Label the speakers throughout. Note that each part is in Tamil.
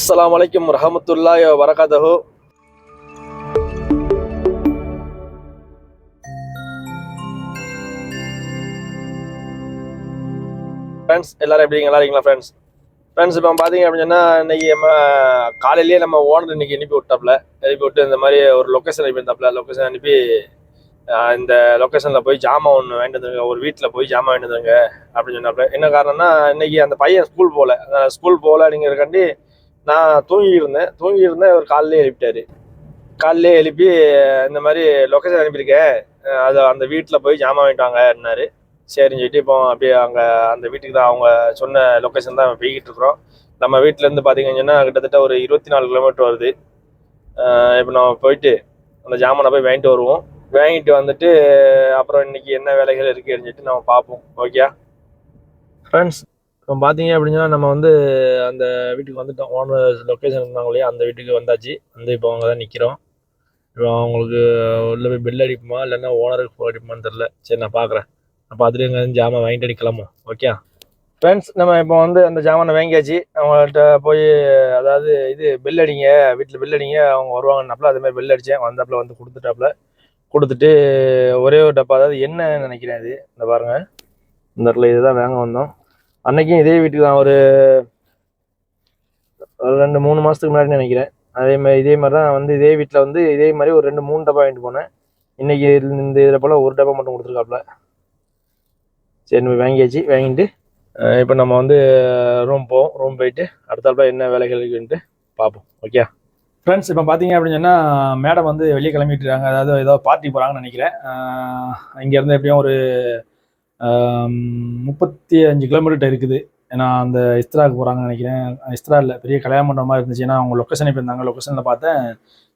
Speaker 1: அஸ்லாம் வலைக்கம் ரஹமத்துல்லா வரகாதஹு ஃப்ரெண்ட்ஸ் எல்லாரும் எப்படிங்க நல்லா இருக்கீங்களா ஃப்ரெண்ட்ஸ் ஃப்ரெண்ட்ஸ் இப்போ பார்த்தீங்க அப்படின்னா இன்னைக்கு நம்ம காலையிலேயே நம்ம ஓனர் இன்னைக்கு அனுப்பி விட்டாப்ல அனுப்பி விட்டு இந்த மாதிரி ஒரு லொக்கேஷன் அனுப்பி லொக்கேஷன் அனுப்பி இந்த லொக்கேஷனில் போய் ஜாமான் ஒன்று வாங்கிட்டு வந்துருங்க. ஒரு வீட்டில் போய் ஜாமான் வாங்கிட்டு வந்துருங்க அப்படின்னு சொன்னாப்ல என்ன காரணம்னா இன்னைக்கு அந்த பையன் ஸ்கூல் போகல ஸ்கூல் போகல அப்படிங்கிறக்காண்டி நான் தூங்கி இருந்தேன். தூங்கி இருந்தேன் அவர் காலையிலே எழுப்பிட்டாரு. காலையிலே எழுப்பி இந்த மாதிரி லொக்கேஷன் அனுப்பியிருக்கேன். அது அந்த வீட்டில் போய் ஜாமான் வாங்கிட்டு வாங்கன்னாரு சரின்னு சொல்லிட்டு இப்போ அப்படியே அங்கே அந்த வீட்டுக்கு தான் அவங்க சொன்ன லொக்கேஷன் தான் போய்கிட்டு இருக்கிறோம். நம்ம வீட்டிலேருந்து பார்த்தீங்கன்னா கிட்டத்தட்ட ஒரு இருபத்தி நாலு கிலோமீட்டர் வருது. இப்போ நம்ம போயிட்டு அந்த ஜாமானை போய் வாங்கிட்டு வருவோம். வாங்கிட்டு வந்துட்டு அப்புறம் இன்னைக்கு என்ன வேலைகள் இருக்குதுன்னு சொல்லிட்டு நம்ம பார்ப்போம். ஓகே ஃப்ரெண்ட்ஸ் இப்போ பார்த்தீங்க அப்படின்னா நம்ம வந்து அந்த வீட்டுக்கு வந்துட்டோம். ஓனர் லொக்கேஷன் இருந்தாங்க இல்லையா? அந்த வீட்டுக்கு வந்தாச்சு. வந்து இப்போ அவங்க தான் நிற்கிறோம் இப்போ அவங்களுக்கு உள்ள போய் பெல் அடிப்போமா? இல்லைன்னா ஓனருக்கு ஃபோன் அடிப்போமான்னு தெரில சரி நான் பார்க்குறேன் நான் பார்த்துட்டு எங்கே ஜாமான் வாங்கிட்டு அடி கிளம்பும் ஓகே ஃப்ரெண்ட்ஸ் நம்ம இப்போ வந்து அந்த ஜாமானை வாங்கியாச்சு. அவங்கள்ட்ட போய் அதாவது இது பெல் அடிங்க. வீட்டில் பெல் அடிங்க. அவங்க வருவாங்கன்னாப்புல அதேமாதிரி பெல் அடித்தேன் வந்தாப்புல வந்து கொடுத்துட்டாப்புல. கொடுத்துட்டு ஒரே ஒரு டப்பா அதாவது என்ன நினைக்கிறேன் இது. இந்த பாருங்கள் இந்த இடத்துல இதுதான் வாங்க வந்தோம். அன்னைக்கும் இதே வீட்டுக்கு தான். ஒரு ஒரு ரெண்டு மூணு மாதத்துக்கு முன்னாடி நினைக்கிறேன். அதே மாதிரி இதே மாதிரி தான் வந்து இதே வீட்டில் வந்து இதே மாதிரி ஒரு ரெண்டு மூணு டப்பா வாங்கிட்டு போனேன். இன்றைக்கி இந்த இதில் போல் ஒரு டப்பா மட்டும் கொடுத்துருக்காப்புல சரி நம்ம வாங்கியாச்சு. வாங்கிட்டு இப்போ நம்ம வந்து ரூம் போவோம் ரூம் போயிட்டு அடுத்தாப்புல என்ன வேலைகள் இருக்குன்ட்டு பார்ப்போம் ஓகே ஃப்ரெண்ட்ஸ் இப்போ பார்த்தீங்க அப்படின்னு சொன்னால் மேடம் வந்து வெளியே கிளம்பிட்டு இருக்காங்க. அதாவது ஏதோ பார்ட்டி போகிறாங்கன்னு நினைக்கிறேன். இங்கேருந்து எப்படியும் ஒரு முப்பத்தி அஞ்சு கிலோமீட்டர் இருக்குது. ஏன்னா அந்த இஸ்திராவுக்கு போகிறாங்கன்னு நினைக்கிறேன். இஸ்திரா இல்லை பெரிய கல்யாண மண்டபம் மாதிரி இருந்துச்சு. ஏன்னா அவங்க லொக்கேஷன் போயிருந்தாங்க இருந்தாங்க. லொக்கேஷனில் பார்த்தேன்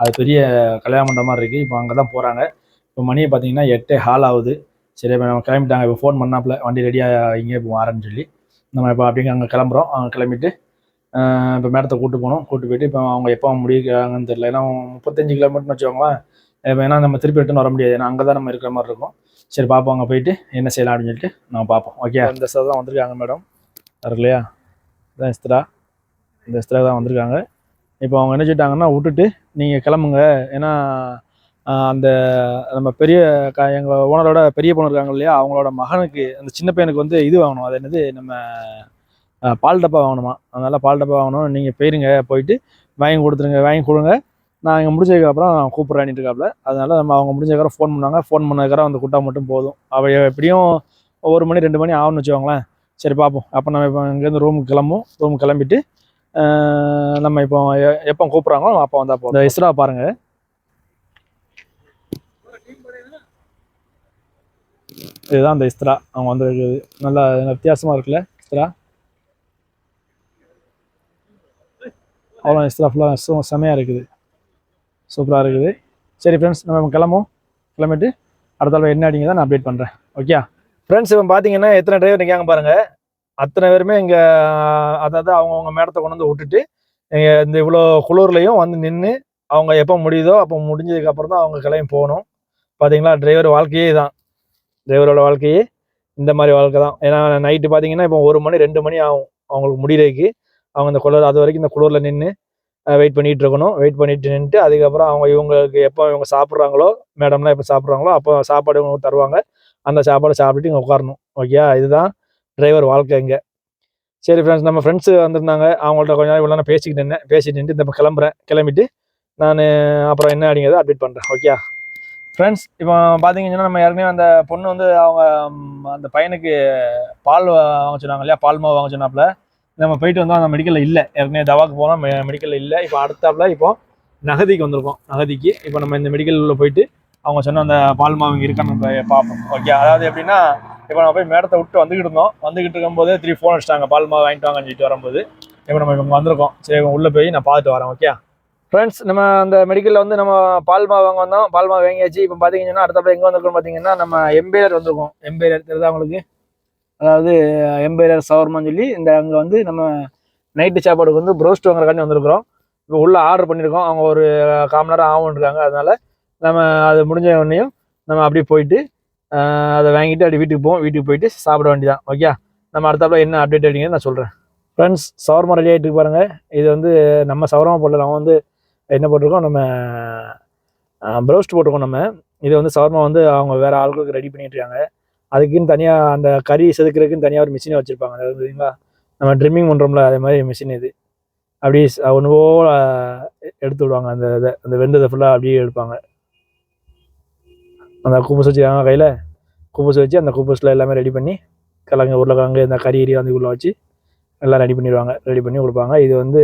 Speaker 1: அது பெரிய கல்யாண மண்டபம் மாதிரி இருக்குது இப்போ அங்கே தான் போகிறாங்க இப்போ மணியை பார்த்தீங்கன்னா எட்டே ஹால் ஆகுது. சரி இப்போ நம்ம கிளம்பிட்டாங்க. இப்போ ஃபோன் பண்ணாப்புல. வண்டி ரெடியாக இங்கே இப்போ வரேன்னு சொல்லி. நம்ம இப்போ அப்படிங்க அங்கே கிளம்புறோம். அங்கே கிளம்பிட்டு இப்போ மேடத்தை கூப்பிட்டு போகணும் கூட்டு போயிட்டு இப்போ அவங்க எப்போ முடிக்கிறாங்கன்னு தெரியல. ஏன்னா முப்பத்தஞ்சு கிலோமீட்டர்னு வச்சுக்கோங்களேன். இப்போ ஏன்னா நம்ம திருப்பி ரிட்டன் வர முடியாது. ஏன்னா அங்கே தான் நம்ம இருக்கிற மாதிரி இருக்கும். சரி பார்ப்போம் அங்கே போயிட்டு என்ன செய்யலாம் அப்படின்னு சொல்லிட்டு நம்ம பார்ப்போம் ஓகே இந்த சார் தான் வந்திருக்காங்க மேடம் வர இல்லையா இதான் இஸ்திரா. இந்த இஸ்திரா தான் வந்திருக்காங்க. இப்போ அவங்க என்ன சொல்லிட்டாங்கன்னா விட்டுட்டு நீங்கள் கிளம்புங்க. ஏன்னா அந்த நம்ம பெரிய க எங்கள் ஓனரோட பெரிய பொண்ணு இருக்காங்க இல்லையா அவங்களோட மகனுக்கு அந்த சின்ன பையனுக்கு வந்து இது வாங்கணும். அது என்னது? நம்ம பால் டப்பா வாங்கணுமா? அதனால் பால் டப்பா வாங்கணும். நீங்கள் போயிருங்க போயிட்டு வாங்கி கொடுத்துருங்க வாங்கி கொடுங்க. நான் இங்கே முடிச்சதுக்கப்புறம் கூப்பிட்றேன்ட்டு இருக்காப்புல அதனால நம்ம அவங்க முடிஞ்சதுக்கப்புறம் ஃபோன் பண்ணாங்க ஃபோன் பண்ணதுக்கப்புறம் அந்த குட்டா மட்டும் போதும். அவள் எப்படியும் ஒரு மணி ரெண்டு மணி ஆகும்னு வச்சுக்கோங்களேன். சரி பார்ப்போம் அப்போ நம்ம இப்போ இங்கேருந்து ரூமுக்கு கிளம்பும் ரூமுக்கு கிளம்பிட்டு நம்ம இப்போ எ- எப்போ கூப்பிட்றாங்களோ அப்போ வந்தால் போதும். இந்த இஸ்ரா பாருங்கள் இதுதான் அந்த இஸ்திரா அவங்க வந்துருக்குது நல்லா வித்தியாசமாக இருக்குல்ல இஸ்ரா? அவ்வளோ இஸ்திரா ஃபுல்லாக செமையாக இருக்குது. சூப்பராக இருக்குது. சரி ஃப்ரெண்ட்ஸ் நம்ம கிளம்பும் கிளம்பிட்டு அடுத்த தடவை என்ன அடிங்க தான் நான் அப்டேட் பண்ணுறேன் ஓகே ஃப்ரெண்ட்ஸ் இப்போ பார்த்தீங்கன்னா எத்தனை டிரைவர் நிற்காங்க பாருங்கள் அத்தனை பேருமே இங்கே அதாவது அவங்கவுங்க மேடத்தை கொண்டு வந்து விட்டுட்டு இங்க இந்த இவ்வளோ குளிர்லையும் வந்து நின்று அவங்க எப்போ முடியுதோ அப்போ முடிஞ்சதுக்கப்புறம் தான் அவங்க கிளம்பி போகணும். பார்த்தீங்களா டிரைவர் வாழ்க்கையே தான் டிரைவரோட வாழ்க்கையே இந்த மாதிரி வாழ்க்கை தான். ஏன்னா நைட்டு பார்த்தீங்கன்னா இப்போ ஒரு மணி ரெண்டு மணி ஆகும். அவங்களுக்கு முடியறதுக்கு. அவங்க இந்த குளிர் அது வரைக்கும் இந்த குளிரில் நின்று வெயிட் பண்ணிகிட்டு இருக்கணும் வெயிட் பண்ணிட்டு நின்றுட்டு அதுக்கப்புறம் அவங்க இவங்களுக்கு எப்போ இவங்க சாப்பிட்றாங்களோ மேடம்லாம் எப்போ சாப்பிட்றாங்களோ அப்போ சாப்பாடு இவங்க தருவாங்க. அந்த சாப்பாடை சாப்பிட்டுட்டு இங்கே உட்காரணும். ஓகே இதுதான் டிரைவர் வாழ்க்கை இங்கே. சரி ஃப்ரெண்ட்ஸ் நம்ம ஃப்ரெண்ட்ஸு வந்திருந்தாங்க. அவங்கள்ட்ட கொஞ்ச நேரம் இவ்வளோ நான் பேசிக்கிட்டு நின்று பேசிட்டு நின்று இந்த கிளம்புறேன். கிளம்பிட்டு நான் அப்புறம் என்ன அப்படிங்கிறத அப்டேட் பண்ணுறேன் ஓகே ஃப்ரெண்ட்ஸ் இப்போ பார்த்தீங்கன்னா நம்ம ஏற்கனவே அந்த பொண்ணு வந்து அவங்க அந்த பையனுக்கு பால் வாங்க சொன்னாங்க இல்லையா? பால் மாவு வாங்க சொன்னாப்புல. நம்ம போயிட்டு வந்தோம் அந்த மெடிக்கலில் இல்லை. ஏற்கனவே தவாக்கு போனோம் மெடிக்கலில் இல்லை. இப்போ அடுத்தாப்புல இப்போ நகதிக்கு வந்திருக்கோம் நகதிக்கு. இப்போ நம்ம இந்த மெடிக்கலில் போயிட்டு அவங்க சொன்ன அந்த பால் மாவு இங்கே இருக்கான்னு நம்ம பார்ப்போம். ஓகே அதாவது எப்படின்னா இப்போ நம்ம போய் மேடத்தை விட்டு வந்துக்கிட்டு இருந்தோம். வந்துக்கிட்டு இருக்கும்போது திரும்பி ஃபோன் அடிச்சிட்டாங்க. பால் மாவு வாங்கிட்டு வாங்கன்னு சொல்லிட்டு வரும்போது இப்போ நம்ம இவங்க வந்திருக்கோம். சரி இவங்க உள்ளே போய் நான் பார்த்துட்டு வரேன் ஓகே ஃப்ரெண்ட்ஸ் நம்ம அந்த மெடிக்கலில் வந்து நம்ம பால் மாவு வாங்க வந்தோம். பால் மாவு வாங்கியாச்சு. இப்போ பார்த்தீங்கன்னா அடுத்தப்போ எங்கே வந்திருக்கோம் பார்த்தீங்கன்னா நம்ம எம்பேர் வந்திருக்கோம். எம்பேர் தெரியுதா உங்களுக்கு? அதாவது எம்பையர் சவர்மான்னு சொல்லி இந்த அங்கே வந்து நம்ம நைட்டு சாப்பாடுக்கு வந்து ப்ரோஸ்ட் வாங்குறக்காண்டி வந்திருக்கிறோம். இப்போ உள்ளே ஆர்டர் பண்ணியிருக்கோம். அவங்க ஒரு கால் மணி நேரம் ஆகும் இருக்காங்க அதனால் நம்ம அது முடிஞ்ச உடனேயும் நம்ம அப்படியே போயிட்டு அதை வாங்கிட்டு அப்படி வீட்டுக்கு போவோம். வீட்டுக்கு போயிட்டு சாப்பிட வேண்டியதான் ஓகே நம்ம அடுத்தாப்புல என்ன அப்டேட் அப்படிங்கிறது நான் சொல்கிறேன் ஃப்ரெண்ட்ஸ் சவர்மா ரெடி ஆகிட்டு பாருங்கள் இது வந்து நம்ம சவர்மா போடல நம்ம வந்து என்ன போட்டிருக்கோம்? நம்ம ப்ரோஸ்ட் போட்டிருக்கோம் நம்ம. இது வந்து சவர்மா வந்து அவங்க வேறு ஆளுக்கு ரெடி பண்ணிட்டு இருக்காங்க. அதுக்குன்னு தனியாக அந்த கறி செதுக்கிறதுக்குன்னு தனியாக ஒரு மிஷினை வச்சுருப்பாங்க. அதாவது பார்த்தீங்களா? நம்ம ட்ரிம்மிங் பண்ணுறோம்ல அதே மாதிரி மிஷின் இது. அப்படியே ஒன்றுவோ எடுத்து விடுவாங்க. அந்த இதை அந்த வெந்ததை ஃபுல்லாக அப்படியே எடுப்பாங்க. அந்த கூப்பஸ் வச்சுருக்காங்க கையில். கூப்பஸ் வச்சு அந்த கூப்பஸில் எல்லாமே ரெடி பண்ணி கிழங்கு உருளைக்கிழங்கு இந்த கறி எரி வந்து உள்ளே வச்சு எல்லாம் ரெடி பண்ணிடுவாங்க. ரெடி பண்ணி கொடுப்பாங்க. இது வந்து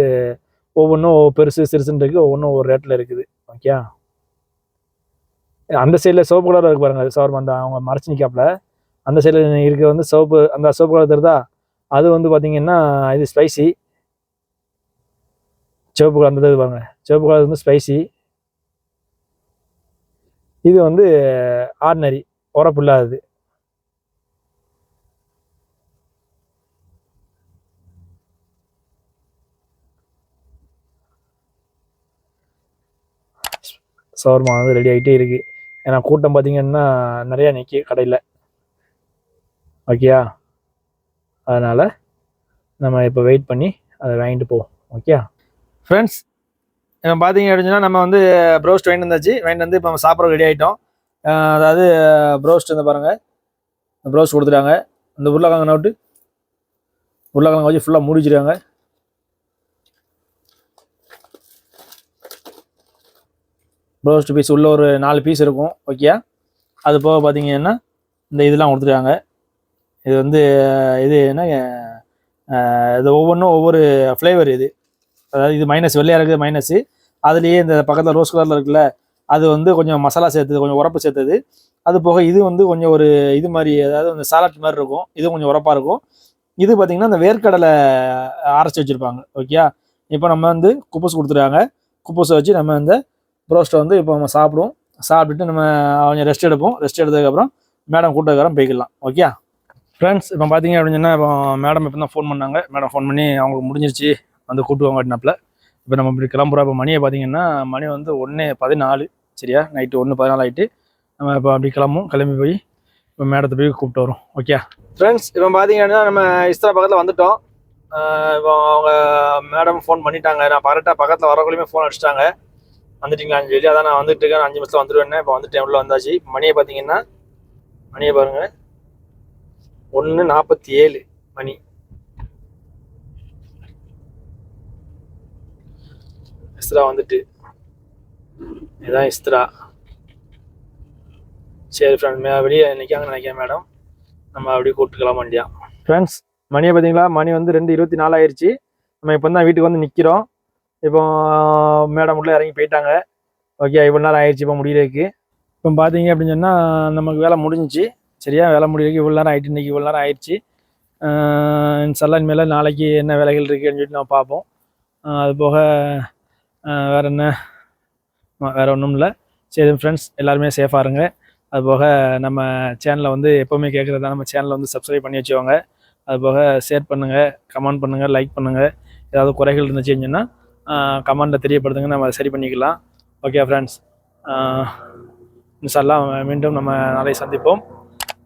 Speaker 1: ஒவ்வொன்றும் பெருசு சிறுசுன்னு இருக்குது ஒவ்வொன்றும் ஒவ்வொரு ரேட்டில் இருக்குது. ஓகே அந்த சைடில் சிவப்பு கலரில் இருக்கு பாருங்கள் சவர்மா அந்த அவங்க மறைச்சு நிற்காப்புல அந்த சைடில் இருக்க வந்து சிவப்பு அந்த சிவப்பு கலர் தருதா? அது வந்து பார்த்தீங்கன்னா இது ஸ்பைசி சிவப்பு கலர் அந்த இது பாருங்க. சிவப்பு கலர் வந்து ஸ்பைசி இது வந்து ஆர்டினரி உரப்பு இல்லாதது சவர்மா வந்து ரெடி ஆகிட்டே இருக்குது ஏன்னா கூட்டம் பார்த்தீங்கன்னா நிறையா நிற்கி கடையில். ஓகேயா? அதனால் நம்ம இப்போ வெயிட் பண்ணி அதை வாங்கிட்டு போவோம். ஓகேயா? ஃப்ரெண்ட்ஸ் இப்போ பார்த்தீங்க அப்படின்னா நம்ம வந்து ப்ரோஸ்ட் வாங்கிட்டு வந்தாச்சு. வாங்கிட்டு வந்து இப்போ நம்ம சாப்பிட்ற ரெடி ஆகிட்டோம் அதாவது ப்ரோஸ்ட் வந்து பாருங்கள் ப்ரோஸ்ட் கொடுத்துட்டாங்க. இந்த உருளைக்கிழங்கு நோட்டு உருளைக்கிழங்கு வச்சு ஃபுல்லாக மூடி வச்சிருக்காங்க ப்ரோஸ்ட் பீஸ் உள்ள ஒரு நாலு பீஸ் இருக்கும். ஓகே அது போக பார்த்தீங்கன்னா இந்த இதெல்லாம் கொடுத்துருக்காங்க இது வந்து இது என்ன இது ஒவ்வொன்றும் ஒவ்வொரு ஃப்ளேவர் இது. அதாவது இது மைனஸ் வெள்ளையாக இருக்குது மைனஸு அதுலேயே இந்த பக்கத்தில் ரோஸ் கலரில் இருக்குல்ல அது வந்து கொஞ்சம் மசாலா சேர்த்தது கொஞ்சம் உரப்பு சேர்த்தது. அது போக இது வந்து கொஞ்சம் ஒரு இது மாதிரி அதாவது அந்த சாலட் மாதிரி இருக்கும். இது கொஞ்சம் உரப்பாக இருக்கும். இது பார்த்தீங்கன்னா இந்த வேர்க்கடலை அரைச்சி வச்சுருப்பாங்க. ஓகே இப்போ நம்ம வந்து குப்பஸ் கொடுத்துருக்காங்க. குப்பஸை வச்சு நம்ம இந்த ப்ரோஸ்ட்டை வந்து இப்போ நம்ம சாப்பிடுவோம். சாப்பிட்டுட்டு நம்ம கொஞ்சம் ரெஸ்ட் எடுப்போம். ரெஸ்ட் எடுத்ததுக்கப்புறம் மேடம் கூட்டக்காரம் போய்க்கலாம். ஓகே ஃப்ரெண்ட்ஸ் இப்போ பார்த்தீங்க அப்படின்னு சொன்னால் இப்போ மேடம் இப்போ தான் ஃபோன் பண்ணாங்க. மேடம் ஃபோன் பண்ணி அவங்களுக்கு முடிஞ்சிருச்சு. வந்து கூட்டுவாங்க அப்படின்னாப்புல இப்போ நம்ம இப்படி கிளம்புறோம். இப்போ மணியை பார்த்தீங்கன்னா மணி வந்து ஒன்று பதினாலு. சரியா? நைட்டு ஒன்று பதினாலு ஆகிட்டு நம்ம இப்போ அப்படி கிளம்பும் கிளம்பி போய் இப்போ மேடத்தை போய் கூப்பிட்டு வரோம் ஓகே ஃப்ரெண்ட்ஸ் இப்போ பார்த்தீங்கன்னா நம்ம இஸ்ரா பக்கத்தில் வந்துட்டோம். இப்போ அவங்க மேடம் ஃபோன் பண்ணிட்டாங்க. நான் கரெக்டாக பக்கத்தில் வரக்குள்ளேயுமே ஃபோன் அடிச்சிட்டாங்க. வந்துட்டீங்களான்னு சொல்லி அதான் நான் வந்துட்டு இருக்கேன். அஞ்சு நிமிஷத்தில் வந்துடுவேன் இப்போ வந்துட்டேன். உள்ள வந்தாச்சு. மணியை பார்த்தீங்கன்னா மணியை பாருங்கள் ஒன்று நாற்பத்தி ஏழு மணி. இஸ்ரா வந்துட்டு. இதுதான் இஸ்ரா சரி ஃப்ரெண்ட் வெளியே நிற்காங்க நினைக்கிறேன் மேடம் நம்ம அப்படியே கூப்பிட்டுக்கலாம் வண்டியா ஃப்ரெண்ட்ஸ் மணியை பார்த்தீங்களா? மணி வந்து ரெண்டு இருபத்தி நாலு ஆயிடுச்சு நம்ம இப்போ தான் வீட்டுக்கு வந்து நிற்கிறோம் இப்போ மேடம் உள்ள இறங்கி போயிட்டாங்க. ஓகே இவ்வளோ நேரம் ஆயிடுச்சு இப்போ முடியறதுக்கு. இப்போ பார்த்தீங்க அப்படின்னு சொன்னால் நமக்கு வேலை முடிஞ்சிச்சு. சரியா வேலை முடியறதுக்கு இவ்வளோ நேரம் ஆகிட்டு இன்னைக்கு இவ்வளோ நேரம் ஆயிடுச்சு. சல்லா மேலே நாளைக்கு என்ன வேலைகள் இருக்குன்னு சொல்லிட்டு நம்ம பார்ப்போம். அது போக வேற என்ன? வேறு வேற ஒன்றும் இல்லை. சரி ஃப்ரெண்ட்ஸ் எல்லாருமே சேஃபாக இருங்க. அது போக நம்ம சேனலை வந்து எப்போவுமே கேட்குறதா நம்ம சேனலை வந்து சப்ஸ்கிரைப் பண்ணி வச்சுக்கோங்க. அது போக ஷேர் பண்ணுங்கள் கமெண்ட் பண்ணுங்கள் லைக் பண்ணுங்கள் ஏதாவது குறைகள் இருந்துச்சுன்னா கமெண்ட்டில் தெரியப்படுத்துங்க. நம்ம அதை சரி பண்ணிக்கலாம். ஓகே ஃப்ரெண்ட்ஸ் இன்ஷால்லா மீண்டும் நம்ம நாளை சந்திப்போம்.